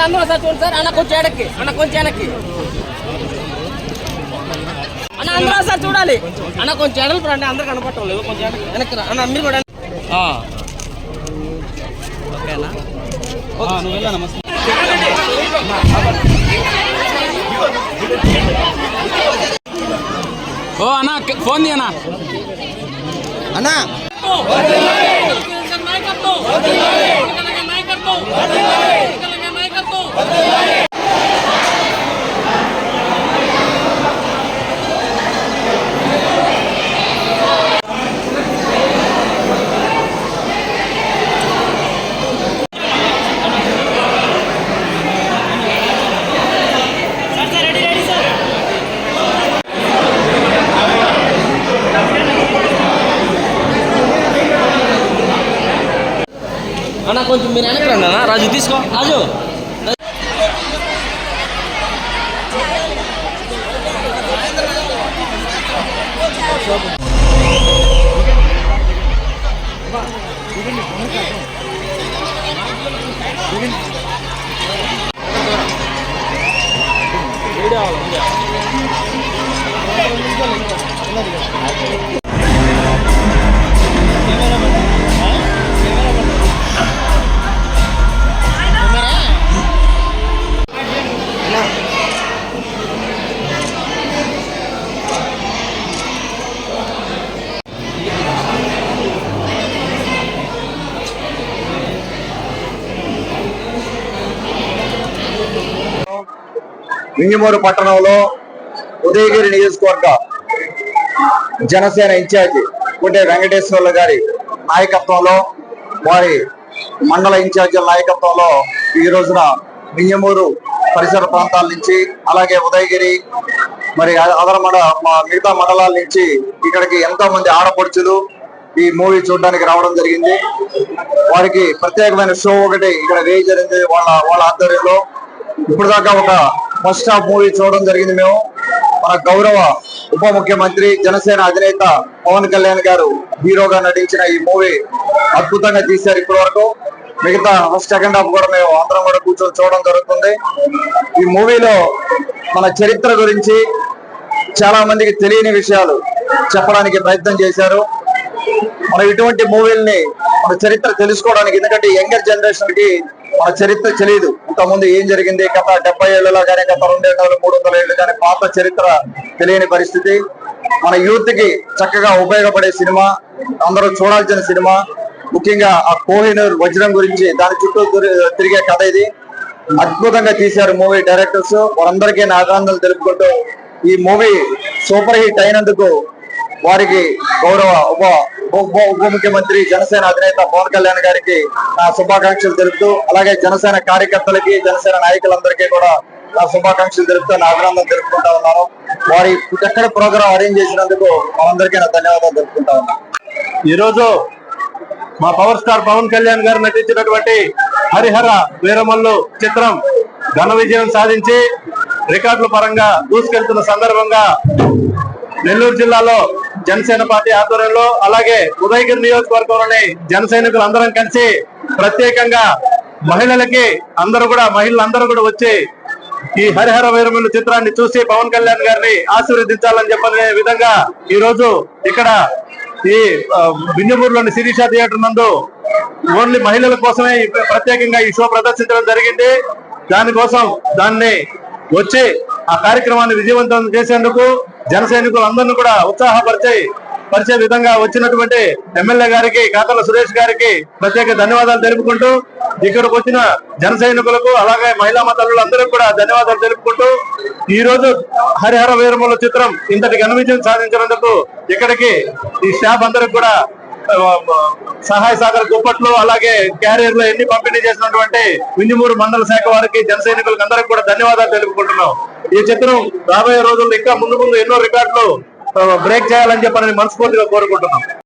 Sir అందరూ sir చూడండి sir అన్న కొంచెం ఎడక్కి అన్న కొంచెం వెనక్కి. అన్న అందరూ సార్ చూడాలి. అన్న కొంచెం ఎడలు రండి అందరూ కనపడటం లేదు కొంచెం వెనక్కి. అన్న మీరు కూడా ఆ. ఓకేనా? నువ్వు వెళ్ళా నమస్తే. ఓ అన్న ఫోన్ అన్న. అన్నా. అన్న కొంచెం మీరు వెనక్కి రండి అన్న రాజు తీసుకో రాజు మింగిమూరు పట్టణంలో ఉదయగిరి నియోజకవర్గ జనసేన ఇన్ఛార్జి కుంటే వెంకటేశ్వర్లు గారి నాయకత్వంలో వారి మండల ఇన్ఛార్జీల నాయకత్వంలో ఈ రోజున మింగమూరు పరిసర ప్రాంతాల నుంచి అలాగే ఉదయగిరి మరి అదర మండ మా- మిగతా మండలాల నుంచి ఇక్కడికి ఎంతో మంది ఆడపడుచులు ఈ మూవీ చూడడానికి రావడం జరిగింది. వారికి ప్రత్యేకమైన షో ఒకటి ఇక్కడ వేయ జరిగింది. వాళ్ళ వాళ్ళ ఆధ్వర్యంలో ఇప్పుడు దాకా ఒక ఫస్ట్ హాఫ్ మూవీ చూడడం జరిగింది మేము. మన గౌరవ ఉప ముఖ్యమంత్రి జనసేన అధినేత పవన్ కళ్యాణ్ గారు హీరోగా నటించిన ఈ మూవీ అద్భుతంగా తీశారు ఇప్పటి వరకు మిగతా ఫస్ట్ సెకండ్ హాఫ్ కూడా మేము అందరం కూడా కూర్చొని చూడడం జరుగుతుంది. ఈ మూవీలో మన చరిత్ర గురించి చాలా మందికి తెలియని విషయాలు చెప్పడానికి ప్రయత్నం చేశారు. మనం ఇటువంటి మూవీల్ని మన చరిత్ర తెలుసుకోవడానికి ఎందుకంటే యంగర్ జనరేషన్కి మన చరిత్ర తెలియదు. ఇంతకుముందు ఏం జరిగింది? గత డెబ్బై ఏళ్ళలో కానీ గత రెండేళ్ళు మూడు వందల ఏళ్ళు కానీ పాత చరిత్ర తెలియని పరిస్థితి. మన యూత్కి చక్కగా ఉపయోగపడే సినిమా అందరూ చూడాల్సిన సినిమా. ముఖ్యంగా ఆ కోహినూర్ వజ్రం గురించి దాని చుట్టూ తిరిగే కథ ఇది. అద్భుతంగా తీశారు మూవీ డైరెక్టర్స్. వారందరికీ నా అభినందనలు తెలుపుకుంటూ ఈ మూవీ సూపర్ హిట్ అయినందుకు వారికి గౌరవ ఉప ఉప ముఖ్యమంత్రి జనసేన అధినేత పవన్ కళ్యాణ్ గారికి నా శుభాకాంక్షలు తెలుపుతూ అలాగే జనసేన కార్యకర్తలకి జనసేన నాయకులందరికీ కూడా నా శుభాకాంక్షలు తెలుపుతూ నా అభినందన తెలుపుకుంటా ఉన్నాను. వారి ఎక్కడ ప్రోగ్రాం అరేంజ్ చేసినందుకు మనందరికీ నా ధన్యవాదాలు తెలుపుకుంటా ఉన్నాను ఈరోజు మా పవర్ స్టార్ పవన్ కళ్యాణ్ గారు నటించినటువంటి హరిహర వీరమల్లు చిత్రం ఘన విజయం సాధించి రికార్డుల పరంగా దూసుకెళ్తున్న సందర్భంగా నెల్లూరు జిల్లాలో జనసేన పార్టీ ఆధ్వర్యంలో అలాగే ఉదయగిరి నియోజకవర్గంలోని జన సైనికులు కలిసి ప్రత్యేకంగా మహిళలకి అందరూ కూడా మహిళలందరూ కూడా వచ్చి ఈ హరిహర వీరమల్లు చిత్రాన్ని చూసి పవన్ కళ్యాణ్ గారిని ఆశీర్వదించాలని చెప్పనే విధంగా ఈ రోజు ఇక్కడ ఈ బిన్నెపూర్లోని బింజమూరులోని శిరీష థియేటర్ నందు ఓన్లీ మహిళల కోసమే ప్రత్యేకంగా ఈ షో ప్రదర్శించడం జరిగింది. దానికోసం దాన్ని వచ్చి ఆ కార్యక్రమాన్ని విజయవంతం చేసేందుకు జన సైనికులందరినీ కూడా ఉత్సాహపరిచాయి పరిచే విధంగా వచ్చినటువంటి ఎమ్మెల్యే గారికి కాకల సురేష్ గారికి ప్రత్యేక ధన్యవాదాలు తెలుపుకుంటూ ఇక్కడికి వచ్చిన జన సైనికులకు అలాగే మహిళా మతలులందరికీ కూడా ధన్యవాదాలు తెలుపుకుంటూ ఈ రోజు హరిహర వీరముల చిత్రం ఇంతటి ఘన విజయం సాధించినందుకు ఇక్కడికి ఈ స్టాఫ్ అందరికి కూడా సహాయ సహకార దుప్పట్లు అలాగే క్యారియర్లు ఎన్ని పంపిణీ చేసినటువంటి వింజమూరు మండల శాఖ వారికి జన సైనికులకు అందరికి కూడా ధన్యవాదాలు తెలుపుకుంటున్నాం. ఈ చిత్రం రాబోయే రోజుల్లో ఇంకా ముందు ముందు ఎన్నో రికార్డులు బ్రేక్ చేయాలని చెప్పని మనస్ఫూర్తిగా కోరుకుంటున్నాం.